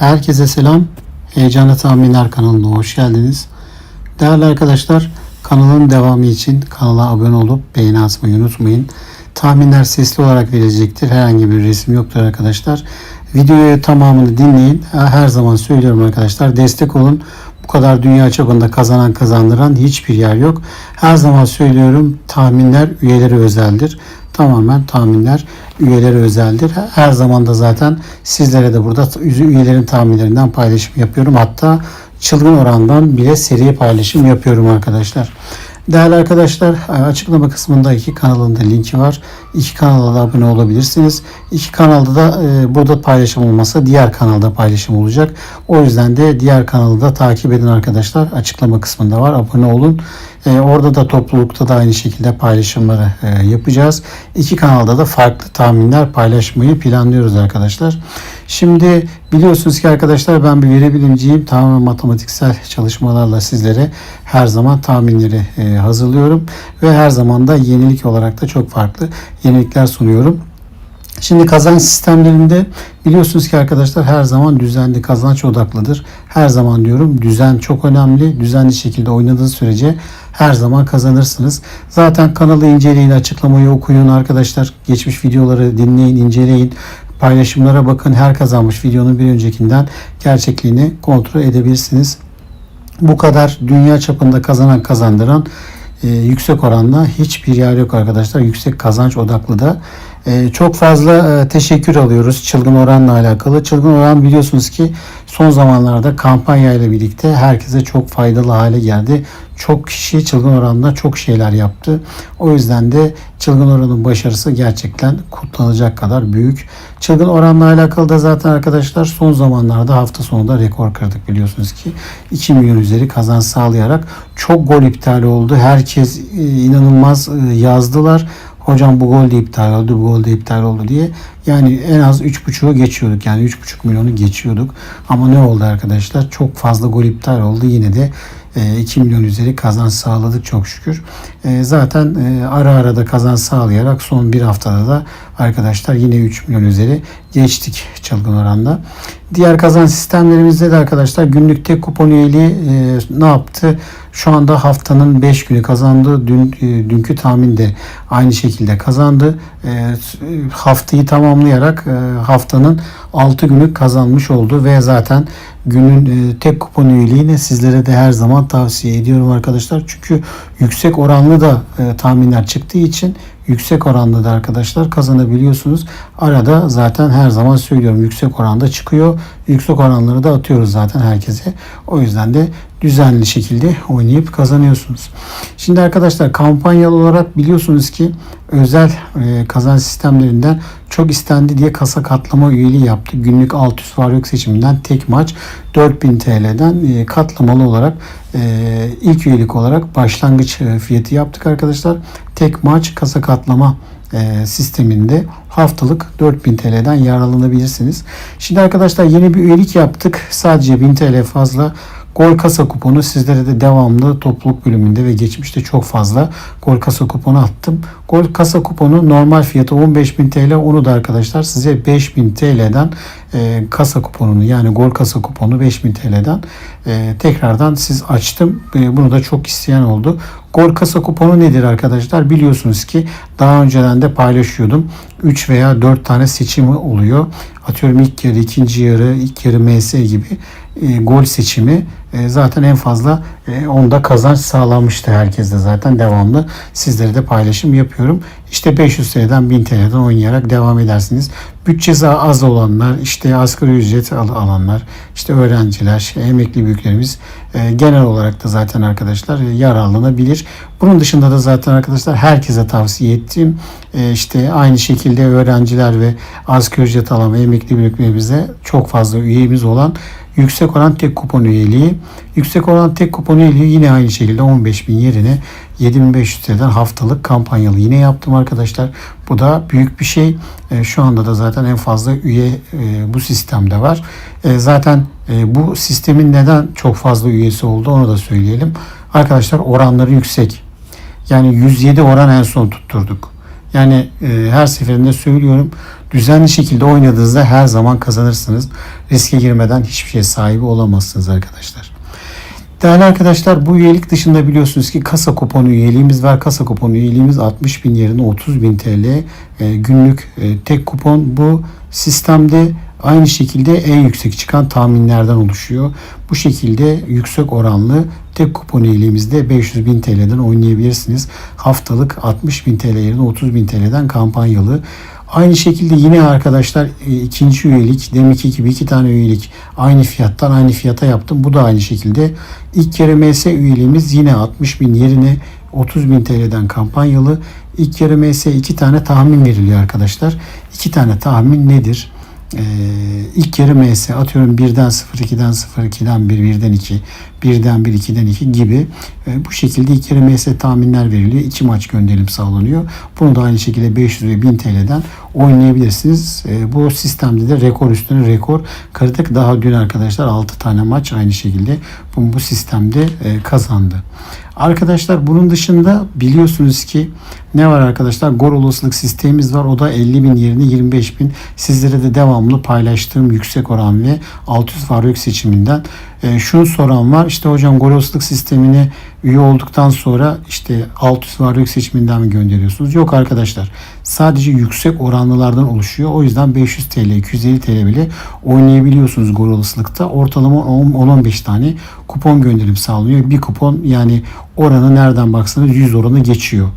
Herkese selam. Heyecanlı Tahminler kanalına hoş geldiniz. Değerli arkadaşlar, kanalın devamı için kanala abone olup beğeni atmayı unutmayın. Tahminler sesli olarak verilecektir. Herhangi bir resim yoktur arkadaşlar. Videoyu tamamını dinleyin. Her zaman söylüyorum arkadaşlar. Destek olun. Bu kadar dünya çapında kazanan kazandıran hiçbir yer yok. Her zaman söylüyorum tahminler üyeleri özeldir. Tamamen tahminler üyeleri özeldir. Her zaman da zaten sizlere de burada üyelerin tahminlerinden paylaşım yapıyorum. Hatta çılgın orandan bile seri paylaşım yapıyorum arkadaşlar. Değerli arkadaşlar açıklama kısmında iki kanalın da linki var. İki kanala da abone olabilirsiniz. İki kanalda da e, burada paylaşım olmasa diğer kanalda paylaşım olacak. O yüzden de diğer kanalı da takip edin arkadaşlar. Açıklama kısmında var. Abone olun. E, orada da toplulukta da aynı şekilde paylaşımları e, yapacağız. İki kanalda da farklı tahminler paylaşmayı planlıyoruz arkadaşlar. Şimdi biliyorsunuz ki arkadaşlar ben bir veri bilimciyim. Tamamen matematiksel çalışmalarla sizlere her zaman tahminleri e, hazırlıyorum. Ve her zaman da yenilik olarak da çok farklı yenilikler sunuyorum. Şimdi kazanç sistemlerinde biliyorsunuz ki arkadaşlar her zaman düzenli kazanç odaklıdır. Her zaman diyorum düzen çok önemli. Düzenli şekilde oynadığı sürece her zaman kazanırsınız. Zaten kanalı inceleyin, açıklamayı okuyun arkadaşlar. Geçmiş videoları dinleyin, inceleyin. Paylaşımlara bakın. Her kazanmış videonun bir öncekinden gerçekliğini kontrol edebilirsiniz. Bu kadar dünya çapında kazanan kazandıran e, yüksek oranla hiçbir yer yok arkadaşlar. Yüksek kazanç odaklı da çok fazla e, teşekkür alıyoruz çılgın oranla alakalı. Çılgın oran biliyorsunuz ki son zamanlarda kampanya ile birlikte herkese çok faydalı hale geldi. Çok kişi çılgın oranda çok şeyler yaptı. O yüzden de çılgın oranın başarısı gerçekten kutlanacak kadar büyük. Çılgın oranla alakalı da zaten arkadaşlar son zamanlarda hafta sonunda rekor kırdık biliyorsunuz ki. 2 milyon üzeri kazanç sağlayarak çok gol iptal oldu. Herkes e, inanılmaz e, yazdılar hocam bu gol de iptal oldu, bu gol de iptal oldu diye. Yani en az 3.5'u geçiyorduk. Yani 3.5 milyonu geçiyorduk. Ama ne oldu arkadaşlar? Çok fazla gol iptal oldu. Yine de 2 milyon üzeri kazanç sağladık çok şükür. E, zaten e, ara ara da kazanç sağlayarak son bir haftada da arkadaşlar yine 3 milyon üzeri geçtik çılgın oranda. Diğer kazanç sistemlerimizde de arkadaşlar günlük tek kupon üyeliği e, ne yaptı? Şu anda haftanın 5 günü kazandı. Dün dünkü tahmin de aynı şekilde kazandı. Haftayı tamamlayarak haftanın 6 günü kazanmış oldu ve zaten günün tek kupon üyeliğini sizlere de her zaman tavsiye ediyorum arkadaşlar. Çünkü yüksek oranlı da tahminler çıktığı için yüksek oranda da arkadaşlar kazanabiliyorsunuz. Arada zaten her zaman söylüyorum yüksek oranda çıkıyor. Yüksek oranları da atıyoruz zaten herkese. O yüzden de düzenli şekilde oynayıp kazanıyorsunuz. Şimdi arkadaşlar kampanyalı olarak biliyorsunuz ki özel e, kazanç sistemlerinden çok istendi diye kasa katlama üyeliği yaptı. Günlük 600 var yok seçiminden tek maç 4000 TL'den e, katlamalı olarak e, ilk üyelik olarak başlangıç e, fiyatı yaptık arkadaşlar. Tek maç kasa katlama e, sisteminde haftalık 4000 TL'den yararlanabilirsiniz. Şimdi arkadaşlar yeni bir üyelik yaptık. Sadece 1000 TL fazla Gol kasa kuponu sizlere de devamlı topluluk bölümünde ve geçmişte çok fazla gol kasa kuponu attım. Gol kasa kuponu normal fiyatı 15.000 TL. Onu da arkadaşlar size 5.000 TL'den e, kasa kuponunu yani gol kasa kuponu 5.000 TL'den e, tekrardan siz açtım. E, bunu da çok isteyen oldu. Gol kasa kuponu nedir arkadaşlar? Biliyorsunuz ki daha önceden de paylaşıyordum. 3 veya 4 tane seçimi oluyor. Atıyorum ilk yarı, ikinci yarı, ilk yarı MS gibi e, gol seçimi e, zaten en fazla e, onda kazanç sağlanmıştı herkeste zaten devamlı. Sizlere de paylaşım yapıyorum. İşte 500 TL'den 1000 TL'den oynayarak devam edersiniz. Bütçesi az olanlar, işte asgari ücret alanlar, işte öğrenciler, emekli büyüklerimiz e, genel olarak da zaten arkadaşlar e, yararlanabilir. Bunun dışında da zaten arkadaşlar herkese tavsiye ettiğim e, işte aynı şekilde öğrenciler ve asgari ücret alan ve emekli büyüklerimize çok fazla üyemiz olan yüksek oran tek kupon üyeliği. Yüksek oran tek kupon üyeliği yine aynı şekilde 15.000 yerine 7500 TL'den haftalık kampanyalı yine yaptım arkadaşlar. Bu da büyük bir şey. E, şu anda da zaten en fazla üye e, bu sistemde var. E, zaten bu sistemin neden çok fazla üyesi oldu onu da söyleyelim. Arkadaşlar oranları yüksek. Yani 107 oran en son tutturduk. Yani e, her seferinde söylüyorum. Düzenli şekilde oynadığınızda her zaman kazanırsınız. Riske girmeden hiçbir şey sahibi olamazsınız arkadaşlar. Değerli arkadaşlar bu üyelik dışında biliyorsunuz ki kasa kuponu üyeliğimiz var. Kasa kuponu üyeliğimiz 60 bin yerine 30 bin TL e, günlük e, tek kupon. Bu sistemde aynı şekilde en yüksek çıkan tahminlerden oluşuyor. Bu şekilde yüksek oranlı tek kupon üyeliğimizde 500 bin TL'den oynayabilirsiniz. Haftalık 60 bin TL yerine 30 bin TL'den kampanyalı. Aynı şekilde yine arkadaşlar e, ikinci üyelik deminki gibi iki tane üyelik aynı fiyattan aynı fiyata yaptım. Bu da aynı şekilde. İlk kere MS üyeliğimiz yine 60 bin yerine 30 bin TL'den kampanyalı. İlk kere MS iki tane tahmin veriliyor arkadaşlar. İki tane tahmin nedir? Ee, ilk yarı MS atıyorum 1'den 0, 2'den 0, 2'den 1, 1'den 2, 1'den 1, 2'den 2 gibi e, bu şekilde ilk yarı MS tahminler veriliyor. 2 maç gönderim sağlanıyor. Bunu da aynı şekilde 500 ve 1000 TL'den oynayabilirsiniz. E, bu sistemde de rekor üstüne rekor kırdık. Daha dün arkadaşlar 6 tane maç aynı şekilde bu, bu sistemde e, kazandı. Arkadaşlar bunun dışında biliyorsunuz ki ne var arkadaşlar? Gol olasılık sistemimiz var. O da 50 bin yerine 25 bin. Sizlere de devamlı paylaştığım yüksek oran ve 600 var seçiminden. E, şunu soran var. İşte hocam gol olasılık sistemine üye olduktan sonra işte 600 var yok seçiminden mi gönderiyorsunuz? Yok arkadaşlar. Sadece yüksek oranlılardan oluşuyor. O yüzden 500 TL, 250 TL bile oynayabiliyorsunuz gol olasılıkta. Ortalama 10-15 tane kupon gönderim sağlanıyor. Bir kupon yani oranı nereden baksanız 100 oranı geçiyor.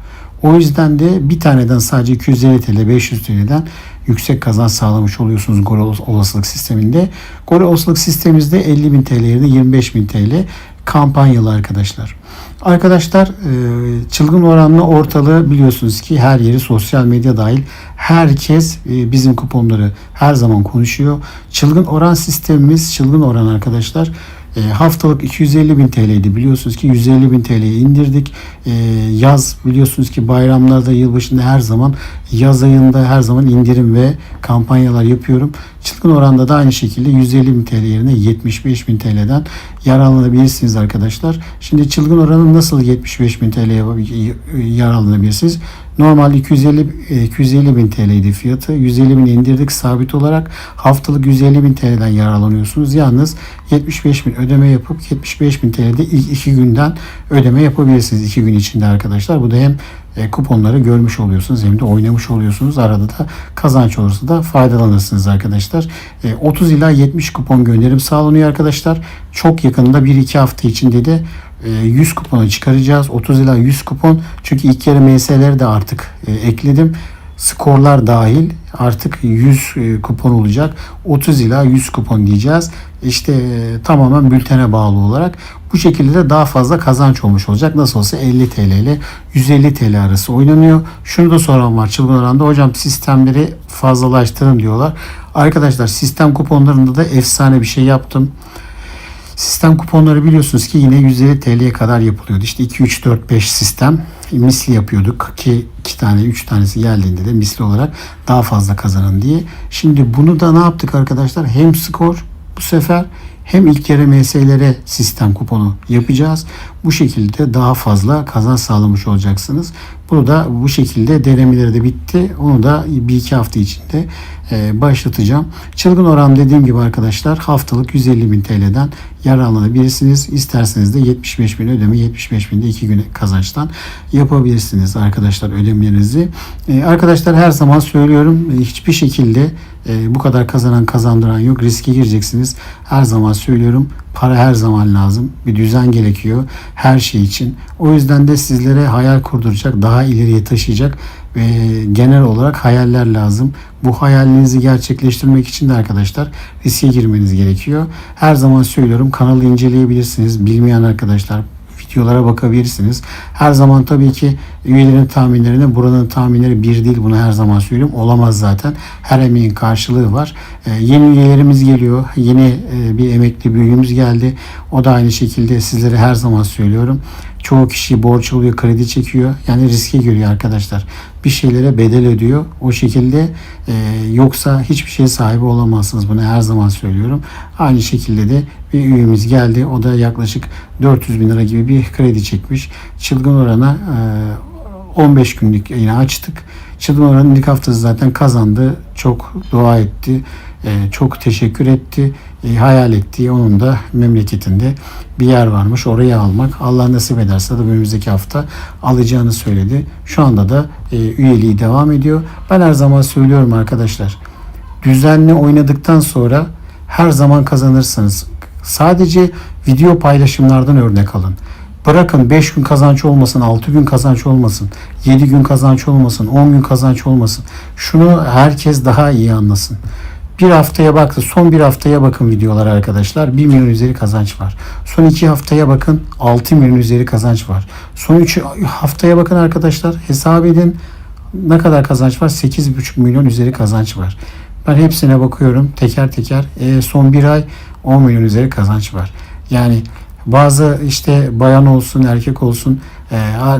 O yüzden de bir taneden sadece 250 TL, 500 TL'den yüksek kazanç sağlamış oluyorsunuz gol olasılık sisteminde. Gol olasılık sistemimizde 50 bin TL yerine 25 bin TL kampanyalı arkadaşlar. Arkadaşlar e, çılgın oranlı ortalığı biliyorsunuz ki her yeri sosyal medya dahil herkes e, bizim kuponları her zaman konuşuyor. Çılgın oran sistemimiz çılgın oran arkadaşlar e, haftalık 250 bin TL'ydi biliyorsunuz ki 150 bin TL'ye indirdik. E, yaz biliyorsunuz ki bayramlarda yılbaşında her zaman yaz ayında her zaman indirim ve kampanyalar yapıyorum. Çılgın oranda da aynı şekilde 150 bin TL yerine 75 bin TL'den yararlanabilirsiniz arkadaşlar. Şimdi çılgın oranı nasıl 75 bin TL'ye yararlanabilirsiniz? Normal 250 250 bin TL'ydi fiyatı. 150 bin indirdik sabit olarak. Haftalık 150 bin TL'den yararlanıyorsunuz. Yalnız 75 bin ödeme yapıp 75 bin TL'de ilk iki günden ödeme yapabilirsiniz. iki gün içinde arkadaşlar. Bu da hem e, kuponları görmüş oluyorsunuz hem de oynamış oluyorsunuz. Arada da kazanç olursa da faydalanırsınız arkadaşlar. E, 30 ila 70 kupon gönderim sağlanıyor arkadaşlar. Çok yakında 1-2 hafta içinde de 100 e, kuponu çıkaracağız. 30 ila 100 kupon. Çünkü ilk kere MS'leri de artık e, ekledim. Skorlar dahil artık 100 e, kupon olacak. 30 ila 100 kupon diyeceğiz. İşte tamamen bültene bağlı olarak bu şekilde de daha fazla kazanç olmuş olacak. Nasıl olsa 50 TL ile 150 TL arası oynanıyor. Şunu da soran var çılgın oranda. Hocam sistemleri fazlalaştırın diyorlar. Arkadaşlar sistem kuponlarında da efsane bir şey yaptım. Sistem kuponları biliyorsunuz ki yine 150 TL'ye kadar yapılıyordu. İşte 2, 3, 4, 5 sistem misli yapıyorduk ki 2 tane 3 tanesi geldiğinde de misli olarak daha fazla kazanın diye. Şimdi bunu da ne yaptık arkadaşlar? Hem skor bu sefer hem ilk kere MS'lere sistem kuponu yapacağız. Bu şekilde daha fazla kazanç sağlamış olacaksınız. Bunu da bu şekilde denemeleri de bitti. Onu da bir iki hafta içinde e, başlatacağım. Çılgın oran dediğim gibi arkadaşlar haftalık 150 bin TL'den yararlanabilirsiniz. İsterseniz de 75 bin ödeme 75 binde 2 gün kazançtan yapabilirsiniz arkadaşlar ödemelerinizi. E, arkadaşlar her zaman söylüyorum hiçbir şekilde e, bu kadar kazanan kazandıran yok. Riske gireceksiniz. Her zaman söylüyorum para her zaman lazım. Bir düzen gerekiyor her şey için. O yüzden de sizlere hayal kurduracak, daha ileriye taşıyacak ve genel olarak hayaller lazım. Bu hayalinizi gerçekleştirmek için de arkadaşlar riske girmeniz gerekiyor. Her zaman söylüyorum kanalı inceleyebilirsiniz. Bilmeyen arkadaşlar videolara bakabilirsiniz. Her zaman tabii ki üyelerin tahminlerine buranın tahminleri bir değil. Bunu her zaman söylüyorum. Olamaz zaten. Her emeğin karşılığı var. Ee, yeni üyelerimiz geliyor. Yeni e, bir emekli büyüğümüz geldi. O da aynı şekilde sizlere her zaman söylüyorum. Çoğu kişi borç alıyor, kredi çekiyor. Yani riske giriyor arkadaşlar. Bir şeylere bedel ödüyor. O şekilde e, yoksa hiçbir şey sahibi olamazsınız. Bunu her zaman söylüyorum. Aynı şekilde de bir üyemiz geldi. O da yaklaşık 400 bin lira gibi bir kredi çekmiş. Çılgın orana e, 15 günlük yine açtık. Çılgın Oran'ın ilk haftası zaten kazandı. Çok dua etti. Ee, çok teşekkür etti. Ee, hayal ettiği onun da memleketinde bir yer varmış. Orayı almak. Allah nasip ederse de önümüzdeki hafta alacağını söyledi. Şu anda da e, üyeliği devam ediyor. Ben her zaman söylüyorum arkadaşlar. Düzenli oynadıktan sonra her zaman kazanırsınız. Sadece video paylaşımlardan örnek alın. Bırakın 5 gün kazanç olmasın, 6 gün kazanç olmasın, 7 gün kazanç olmasın, 10 gün kazanç olmasın. Şunu herkes daha iyi anlasın. Bir haftaya baktı. Son bir haftaya bakın videolar arkadaşlar. 1 milyon üzeri kazanç var. Son 2 haftaya bakın 6 milyon üzeri kazanç var. Son 3 haftaya bakın arkadaşlar. Hesap edin ne kadar kazanç var? 8,5 milyon üzeri kazanç var. Ben hepsine bakıyorum teker teker. E, son bir ay 10 milyon üzeri kazanç var. Yani bazı işte bayan olsun erkek olsun e,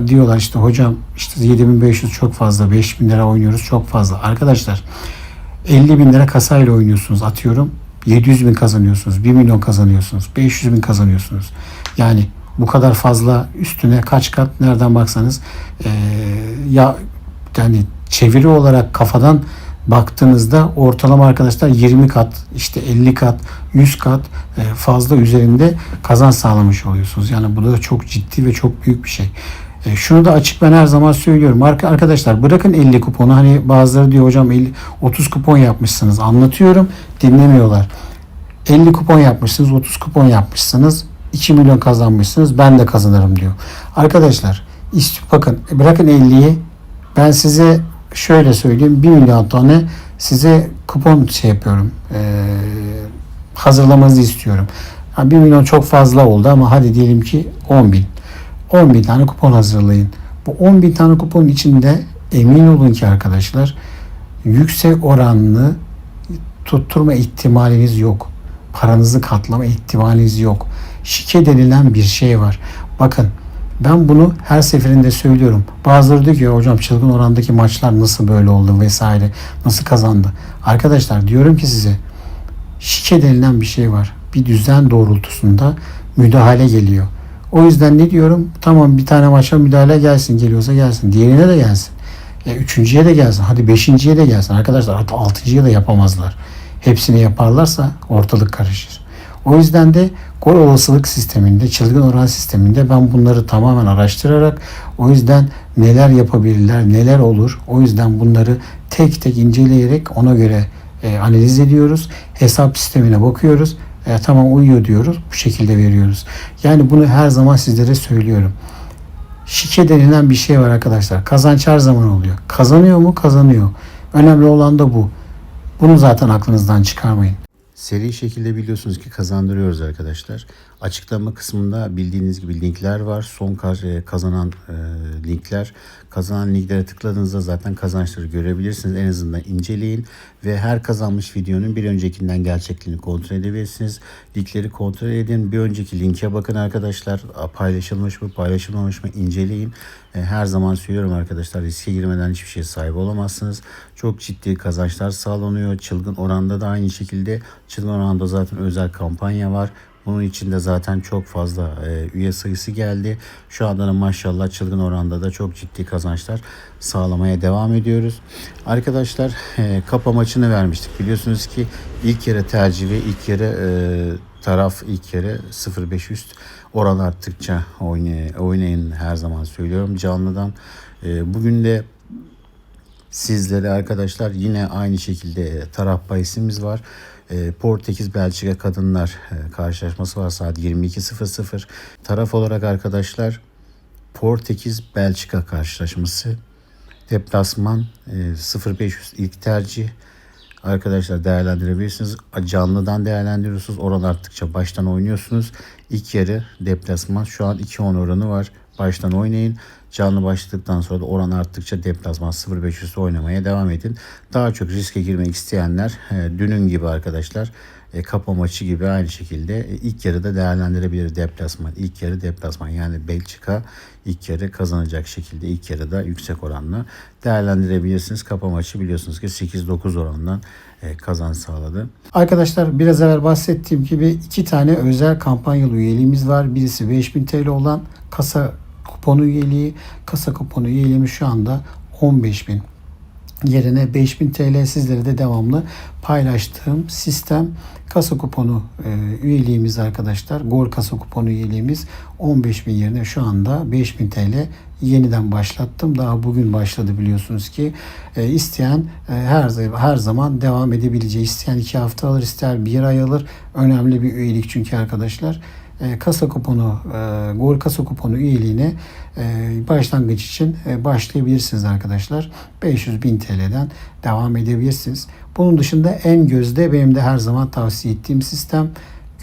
diyorlar işte hocam işte 7500 çok fazla 5000 lira oynuyoruz çok fazla. Arkadaşlar 50 bin lira kasayla oynuyorsunuz atıyorum. 700 bin kazanıyorsunuz. 1 milyon kazanıyorsunuz. 500 bin kazanıyorsunuz. Yani bu kadar fazla üstüne kaç kat nereden baksanız e, ya yani çeviri olarak kafadan baktığınızda ortalama arkadaşlar 20 kat işte 50 kat 100 kat e, fazla üzerinde kazanç sağlamış oluyorsunuz. Yani bu da çok ciddi ve çok büyük bir şey. E, Şunu da açık ben her zaman söylüyorum. Arka- Arkadaşlar bırakın 50 kuponu. Hani bazıları diyor hocam 50, 30 kupon yapmışsınız. Anlatıyorum dinlemiyorlar. 50 kupon yapmışsınız, 30 kupon yapmışsınız. 2 milyon kazanmışsınız. Ben de kazanırım diyor. Arkadaşlar bakın bırakın 50'yi ben size şöyle söyleyeyim 1 milyon tane size kupon şey yapıyorum. Ee, hazırlamanızı istiyorum. Ha, 1 milyon çok fazla oldu ama hadi diyelim ki 10 bin. 10 bin tane kupon hazırlayın. Bu 10 bin tane kuponun içinde emin olun ki arkadaşlar yüksek oranlı tutturma ihtimaliniz yok. Paranızı katlama ihtimaliniz yok. Şike denilen bir şey var. Bakın ben bunu her seferinde söylüyorum. Bazıları diyor ki hocam çılgın orandaki maçlar nasıl böyle oldu vesaire. Nasıl kazandı? Arkadaşlar diyorum ki size şike denilen bir şey var. Bir düzen doğrultusunda müdahale geliyor. O yüzden ne diyorum? Tamam bir tane maça müdahale gelsin. Geliyorsa gelsin. Diğerine de gelsin. E, üçüncüye de gelsin. Hadi beşinciye de gelsin. Arkadaşlar hatta altıncıya da yapamazlar. Hepsini yaparlarsa ortalık karışır. O yüzden de gol olasılık sisteminde, çılgın oran sisteminde ben bunları tamamen araştırarak o yüzden neler yapabilirler, neler olur. O yüzden bunları tek tek inceleyerek ona göre e, analiz ediyoruz. Hesap sistemine bakıyoruz. E, tamam uyuyor diyoruz. Bu şekilde veriyoruz. Yani bunu her zaman sizlere söylüyorum. Şike denilen bir şey var arkadaşlar. Kazanç her zaman oluyor. Kazanıyor mu? Kazanıyor. Önemli olan da bu. Bunu zaten aklınızdan çıkarmayın. Seri şekilde biliyorsunuz ki kazandırıyoruz arkadaşlar. Açıklama kısmında bildiğiniz gibi linkler var. Son e, kazanan e, linkler. Kazanan linklere tıkladığınızda zaten kazançları görebilirsiniz. En azından inceleyin ve her kazanmış videonun bir öncekinden gerçekliğini kontrol edebilirsiniz. Linkleri kontrol edin. Bir önceki linke bakın arkadaşlar. Paylaşılmış mı, paylaşılmamış mı inceleyin. E, Her zaman söylüyorum arkadaşlar riske girmeden hiçbir şeye sahip olamazsınız. Çok ciddi kazançlar sağlanıyor. Çılgın oranda da aynı şekilde. Çılgın oranda zaten özel kampanya var. Bunun içinde zaten çok fazla e, üye sayısı geldi. Şu anda da maşallah çılgın oranda da çok ciddi kazançlar sağlamaya devam ediyoruz. Arkadaşlar e, kapa maçını vermiştik. Biliyorsunuz ki ilk yarı tercihi, ilk yarı e, taraf ilk yarı 0-5 üst oran arttıkça oynay- oynayın her zaman söylüyorum canlıdan. E, bugün de sizlere arkadaşlar yine aynı şekilde taraf bahisimiz var. E, Portekiz Belçika kadınlar e, karşılaşması var saat 22.00. Taraf olarak arkadaşlar Portekiz Belçika karşılaşması. Deplasman e, 0500 ilk tercih. Arkadaşlar değerlendirebilirsiniz. Canlıdan değerlendiriyorsunuz. Oran arttıkça baştan oynuyorsunuz. İlk yarı deplasman. Şu an 2-10 oranı var. Baştan oynayın. Canlı başladıktan sonra da oran arttıkça deplasman 0-500 oynamaya devam edin. Daha çok riske girmek isteyenler e, dünün gibi arkadaşlar e, kapa maçı gibi aynı şekilde e, ilk yarıda değerlendirebilir deplasman. İlk yarı deplasman yani Belçika ilk yarı kazanacak şekilde ilk yarıda yüksek oranla değerlendirebilirsiniz. Kapa maçı biliyorsunuz ki 8-9 orandan kazanç sağladı. Arkadaşlar biraz evvel bahsettiğim gibi iki tane özel kampanyalı üyeliğimiz var. Birisi 5000 TL olan kasa kuponu üyeliği. Kasa kuponu üyeliğimiz şu anda 15.000. yerine 5000 TL sizlere de devamlı paylaştığım sistem kasa kuponu e, üyeliğimiz arkadaşlar. Gol kasa kuponu üyeliğimiz 15.000 yerine şu anda 5000 TL yeniden başlattım. Daha bugün başladı biliyorsunuz ki. E, isteyen e, her her zaman devam edebileceği. isteyen 2 hafta alır, ister 1 ay alır. Önemli bir üyelik çünkü arkadaşlar e, kasa kuponu, e, gol kasa kuponu üyeliğine e, başlangıç için e, başlayabilirsiniz arkadaşlar. 500 bin TL'den devam edebilirsiniz. Bunun dışında en gözde benim de her zaman tavsiye ettiğim sistem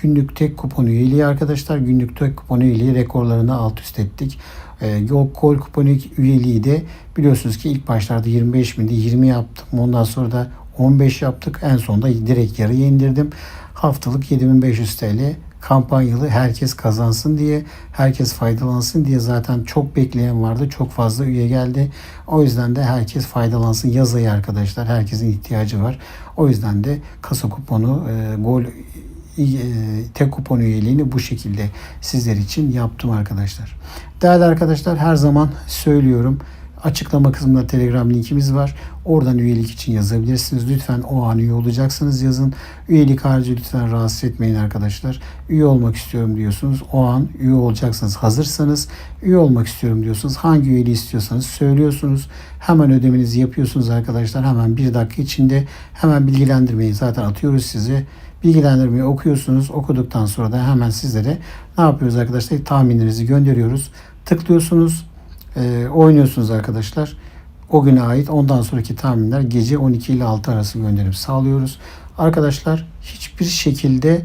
günlük tek kupon üyeliği arkadaşlar. Günlük tek kupon üyeliği rekorlarını alt üst ettik. E, gol kuponu üyeliği de biliyorsunuz ki ilk başlarda 25 bindi 20 yaptım. Ondan sonra da 15 yaptık. En sonunda direkt yarıya indirdim. Haftalık 7500 TL kampanyalı herkes kazansın diye, herkes faydalansın diye zaten çok bekleyen vardı. Çok fazla üye geldi. O yüzden de herkes faydalansın. Yaz ayı arkadaşlar. Herkesin ihtiyacı var. O yüzden de kasa kuponu, e, gol e, tek kupon üyeliğini bu şekilde sizler için yaptım arkadaşlar. Değerli arkadaşlar her zaman söylüyorum. Açıklama kısmında Telegram linkimiz var. Oradan üyelik için yazabilirsiniz. Lütfen o an üye olacaksınız yazın. Üyelik harici lütfen rahatsız etmeyin arkadaşlar. Üye olmak istiyorum diyorsunuz. O an üye olacaksınız. Hazırsanız üye olmak istiyorum diyorsunuz. Hangi üyeliği istiyorsanız söylüyorsunuz. Hemen ödemenizi yapıyorsunuz arkadaşlar. Hemen bir dakika içinde hemen bilgilendirmeyi zaten atıyoruz size. Bilgilendirmeyi okuyorsunuz. Okuduktan sonra da hemen sizlere ne yapıyoruz arkadaşlar? Tahminlerinizi gönderiyoruz. Tıklıyorsunuz e, oynuyorsunuz arkadaşlar. O güne ait ondan sonraki tahminler gece 12 ile 6 arası gönderim sağlıyoruz. Arkadaşlar hiçbir şekilde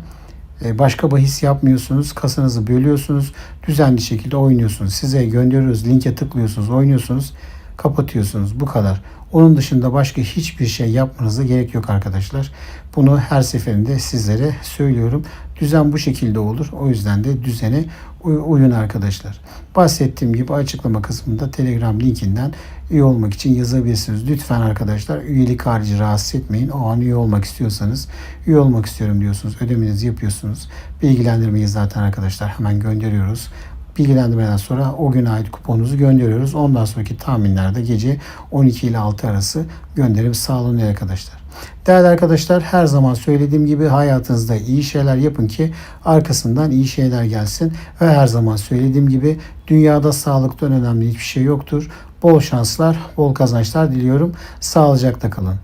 e, başka bahis yapmıyorsunuz. Kasanızı bölüyorsunuz. Düzenli şekilde oynuyorsunuz. Size gönderiyoruz. Linke tıklıyorsunuz. Oynuyorsunuz. Kapatıyorsunuz. Bu kadar. Onun dışında başka hiçbir şey yapmanıza gerek yok arkadaşlar. Bunu her seferinde sizlere söylüyorum. Düzen bu şekilde olur. O yüzden de düzene uyun arkadaşlar. Bahsettiğim gibi açıklama kısmında Telegram linkinden üye olmak için yazabilirsiniz. Lütfen arkadaşlar üyelik harici rahatsız etmeyin. O an üye olmak istiyorsanız üye olmak istiyorum diyorsunuz. Ödemenizi yapıyorsunuz. Bilgilendirmeyi zaten arkadaşlar hemen gönderiyoruz bilgilendirmeden sonra o güne ait kuponunuzu gönderiyoruz. Ondan sonraki tahminlerde gece 12 ile 6 arası gönderim sağlanıyor arkadaşlar. Değerli arkadaşlar her zaman söylediğim gibi hayatınızda iyi şeyler yapın ki arkasından iyi şeyler gelsin. Ve her zaman söylediğim gibi dünyada sağlıktan önemli hiçbir şey yoktur. Bol şanslar, bol kazançlar diliyorum. Sağlıcakla kalın.